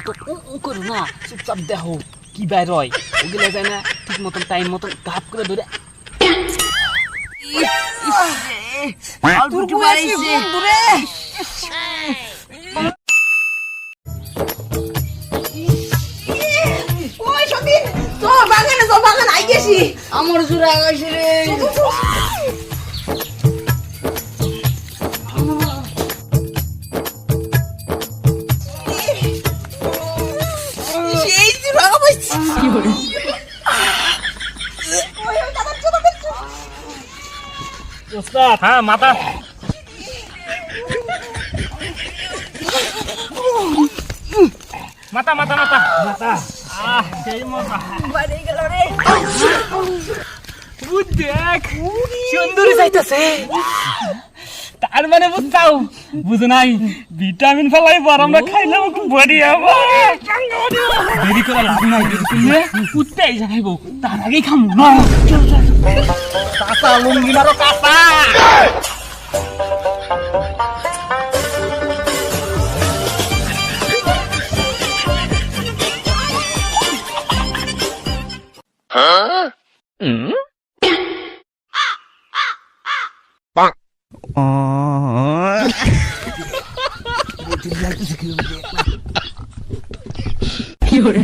অত উ উ করো না। চুপচাপ দেখো কি বাইর হয়। ওগুলো যায় না ঠিক মতন টাইম মতন করে ধরে। আমার জোড়া গেছে রে। ওস্তাদ। হ্যাঁ মাথা। মাথা মাথা মাথা। মাথা। আহ সেই মাথা। বাড়ি গেল রে। দেখ। সুন্দরী চাইতেছে তার মানে বুঝছাও? বুঝ নাই? ভিটামিন ফেলাই পর আমরা খাইলাম বডি দেরি করে লাভ নাই। তুমি উঠতে আইসা খাইবো তার আগেই খামু না কাঁচা লুঙ্গি মারো কাঁচা। বাইরে গেল রে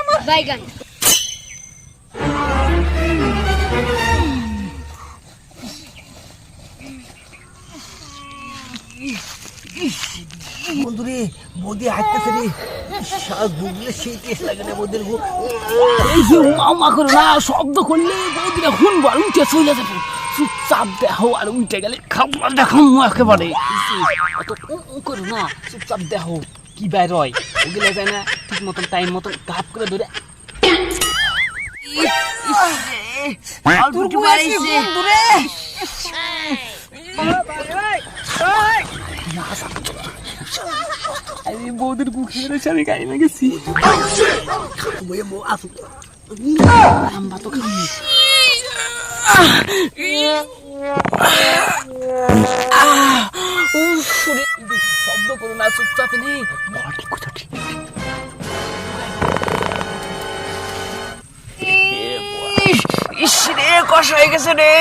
আমার বন্ধুরে বৌদি হাঁটতেছে রে। গুগলে সেই টেস্ট লাগে না বৌদির গু। এই যে উমা উমা করো না শব্দ করলে বৌদিরা শুনব আর উঠে চলে যাব। চুপচাপ দেখো আর উঠে গেলে খাবার দেখো একেবারে। অত উ করো না চুপচাপ দেখো কি বাইর হয় ওগুলো যায় না ঠিক মতন টাইম মতন কাপ করে ধরে। তোর বুয়া কি বন্ধু রে আমি বৌদির বুকে মেরেছে আমি গাইমে গেছি বইয়ে মো আসু আমরা তো খাব শব্দ করো না চুপচাপ নি ঠিক কথা ঠিক ইস রে কষ্ট হয়ে গেছে রে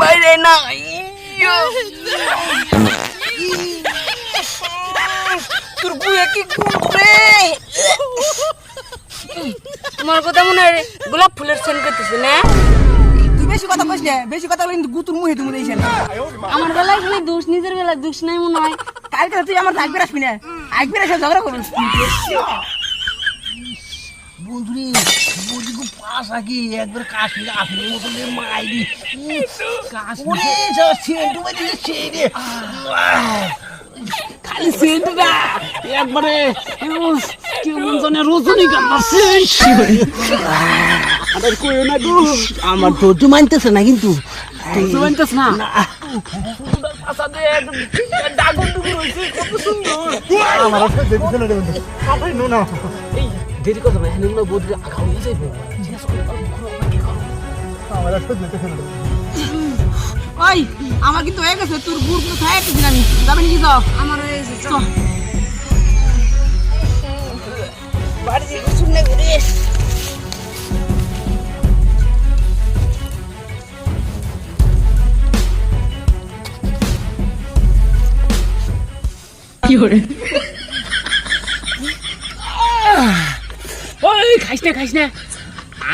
বাইরে না তোর কি বন্ধু রে তোমার কথা মনে হয় গোলাপ ফুলের সেন করতেছে না? তুই বেশি কথা কইস না বেশি কথা বলে কিন্তু গুতুর মুহে তুমি দিয়েছেন আমার বেলায় খালি দোষ নিজের বেলায় দোষ নাই মনে হয়। কালকে তুই আমার থাকবে আসবি না। আসবি না সে ঝগড়া করবি। বন্ধুরে বৌদি খুব আগে একবার কাশ্মীর আসলে মতন মাইরি ওরে যা সেন্টু বাইরে খালি সেন্ট না একবারে। উফ, কেমন জানে রজনী গান্ধা আর কইও না গো। আমার মানতেছে না কিন্তু। না? দেরি বদলে আগা হয়ে যাইবো ওই আমার কিন্তু হয়ে গেছে তোর গুড় খাই একদিন আমি যাবে নাকি যাও? আমার হয়ে গেছে চল। বাড়ি দিয়ে কিছু রে ওই খাইস না খাইস না।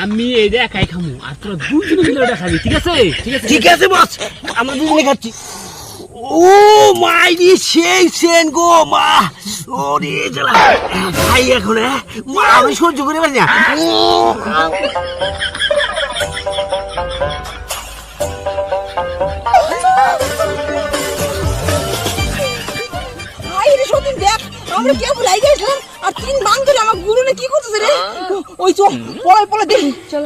আমি এই যে একাই খামু আর তোরা দুজনে মিলে ওটা খাবি ঠিক আছে? ঠিক আছে? ঠিক আছে বস। আমরা দুজনে খাচ্ছি। ও মাই রে সেই সেন গো মা। ও রে জ্বালা ভাই এখন হ্যাঁ? মা আমি সহ্য করে পারি না। রে সত্যি দেখ আমরা কেউ ভুলাই গেছিলাম। আর তিন বাং ধরে আমার গুরুনে কি করতেছে রে? ওই চল পলাই পলাই দেখি। চল।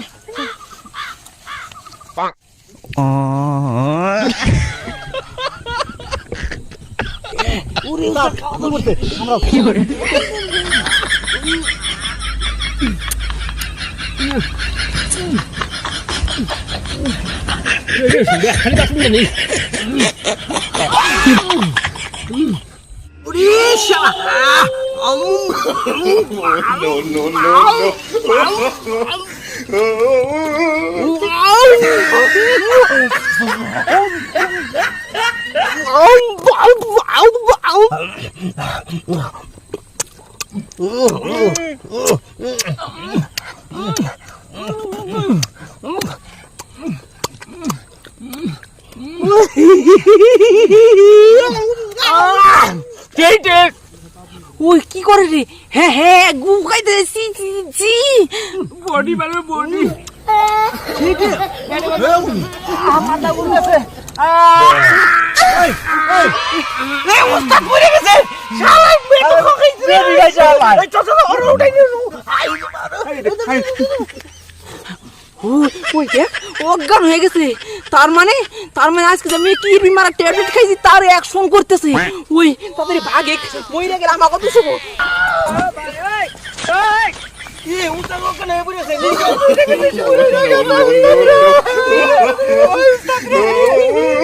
Orissa no, no, no, no. Hee hee hee hee hee! হ্যাঁ হ্যাঁ গু খাইতে সি সি সি বডি। বাড়বে বডি ওই ওই দেখ অজ্ঞান হয়ে গেছে। তার মানে তার মানে আজকে আমি কি বিমার ট্যাবলেট খাইছি তার অ্যাকশন করতেছে। ওই তাদের ভাগে মইরা গেলে আমাকে তো শুভ Ay, un saludo que no me pone a hacer. ¡Ay, un saludo que no me pone a hacer! ¡Ay, un saludo que no me pone a hacer! ¡Ay, un saludo que no me pone a hacer!